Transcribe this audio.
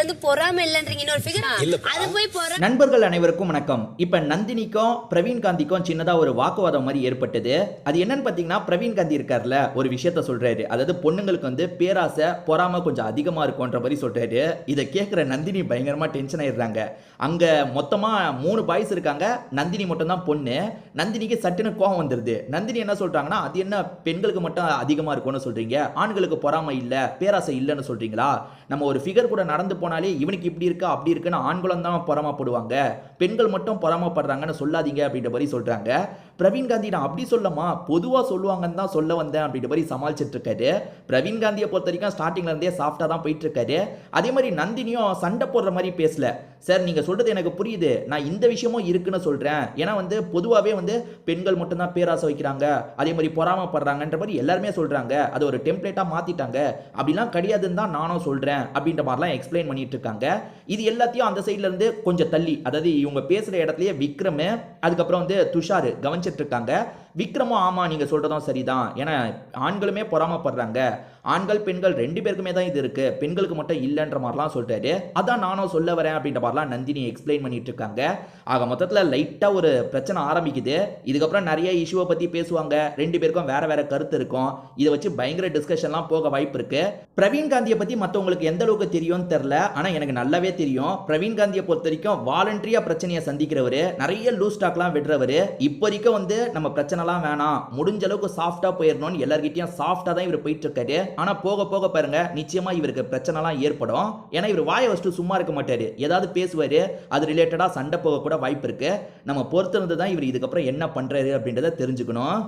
வந்து பொறாம இல்லன்றீங்க இன்னொரு ஃபிகர் அது போய் பொறா நண்பர்கள் அனைவருக்கும் வணக்கம். இப்போ நந்தினிக்கும் பிரவீன் காந்திக்கும் சின்னதாக ஒரு வாக்குவாதம் மாதிரி ஏற்பட்டது. அது என்னன்னு பார்த்தீங்கன்னா பிரவீன் காந்தி இருக்கார்ல ஒரு விஷயத்த சொல்றாரு. அதாவது பொண்ணுங்களுக்கு வந்து பேராசை பொறாம கொஞ்சம் அதிகமாக இருக்கும்ன்ற மாதிரி சொல்றாரு. இதை கேட்குற நந்தினி பயங்கரமாக டென்ஷன் ஆயிடுறாங்க. அங்கே மொத்தமாக மூணு பாய்ஸ் இருக்காங்க. நந்தினி மட்டும் தான் பொண்ணு. நந்தினிக்கு சட்டுன்னு கோவம் வந்துடுது நந்தினி என்ன சொல்றாங்கன்னா அது என்ன பெண்களுக்கு மட்டும் அதிகமாக இருக்கும்னு சொல்றீங்க? ஆண்களுக்கு பொறாமை இல்லை பேராசை இல்லைன்னு சொல்றீங்களா? நம்ம ஒரு ஃபிகர் கூட நடந்து போனாலே இவனுக்கு இப்படி இருக்கா அப்படி இருக்குன்னு ஆண்களும் தான் பொறாமப்படுவாங்க. பெண்கள் மட்டும் பொறாமப்படுறாங்கன்னு சொல்லாதீங்க அப்படின்ற மாதிரி சொல்றாங்க. பிரவீன் காந்தி நான் அப்படி சொல்லமா? பொதுவாக சொல்லுவாங்கன்னு தான் சொல்ல வந்தேன் அப்படின்ற மாதிரி சமாளிச்சிட்டு இருக்காரு. பிரவீன் காந்தியை பொறுத்த வரைக்கும் ஸ்டார்டிங்ல இருந்தே சாஃப்டாக தான் போயிட்டு இருக்காரு. அதே மாதிரி நந்தினியும் சண்டை போடுற மாதிரி பேசல. சார் நீங்கள் சொல்கிறது எனக்கு புரியுது. நான் இந்த விஷயமும் இருக்குன்னு சொல்கிறேன் ஏன்னா வந்து பொதுவாகவே வந்து பெண்கள் மட்டும்தான் பேராசை வைக்கிறாங்க. அதே மாதிரி பொறாமப்படுறாங்கன்ற மாதிரி எல்லாருமே சொல்கிறாங்க அது ஒரு டெம்ப்ளேட்டாக மாற்றிட்டாங்க அப்படிலாம் கிடையாதுன்னு தான் நானும் சொல்கிறேன் அப்படின்ற மாதிரிலாம் எக்ஸ்பிளைன் பண்ணிட்டு இருக்காங்க. இது எல்லாத்தையும் அந்த சைட்லேருந்து கொஞ்சம் தள்ளி. அதாவது இவங்க பேசுகிற இடத்துலயே விக்ரம் அதுக்கப்புறம் வந்து துஷார் கவனிச்சிட்டு இருக்காங்க. விக்ரமும் ஆமாம் நீங்கள் சொல்கிறதும் சரிதான். ஏன்னா ஆண்களுமே பொறாமப்படுறாங்க. ஆண்கள் பெண்கள் ரெண்டு பேருக்குமே தான் இது இருக்குது பெண்களுக்கு மட்டும் இல்லைன்ற மாதிரிலாம் சொல்லிட்டாரு. அதான் நானும் சொல்ல வரேன் அப்படின்ற மாதிரிலாம் நந்தினி எக்ஸ்பிளைன் பண்ணிட்டு இருக்காங்க. ஆக மொத்தத்தில் லைட்டாக ஒரு பிரச்சனை ஆரம்பிக்குது. இதுக்கப்புறம் நிறைய இஷ்யூவை பற்றி பேசுவாங்க. ரெண்டு பேருக்கும் வேற வேற கருத்து இருக்கும். இதை வச்சு பயங்கர டிஸ்கஷன்லாம் போக வாய்ப்பு இருக்கு. பிரவீன் காந்தியை பற்றி மற்றவங்களுக்கு எந்த அளவுக்கு தெரியும்னு தெரில ஆனால் எனக்கு நல்லாவே தெரியும். பிரவீன் காந்தியை பொறுத்த வரைக்கும் வாலண்டரியாக பிரச்சனையை சந்திக்கிறவர் நிறைய லூஸ் ஸ்டாக்லாம் விடுறவர் இப்போதைக்கும் வந்து நம்ம பிரச்சனை பிரச்சனைலாம் வேணாம். முடிஞ்ச அளவுக்கு சாஃப்டாக போயிடணும்னு எல்லார்கிட்டயும் சாஃப்டாக தான் இவர் போயிட்டு இருக்காரு ஆனால் போக போக பாருங்க நிச்சயமாக இவருக்கு பிரச்சனைலாம் ஏற்படும். ஏன்னா இவர் வாயை வச்சுட்டு சும்மா இருக்க மாட்டாரு. ஏதாவது பேசுவார் அது ரிலேட்டடாக சண்டை போக கூட வாய்ப்பு இருக்கு. நம்ம பொறுத்திருந்து தான் இவர் இதுக்கப்புறம் என்ன பண்ணுறாரு அப்படின்றத தெரிஞ்சுக்கணும்.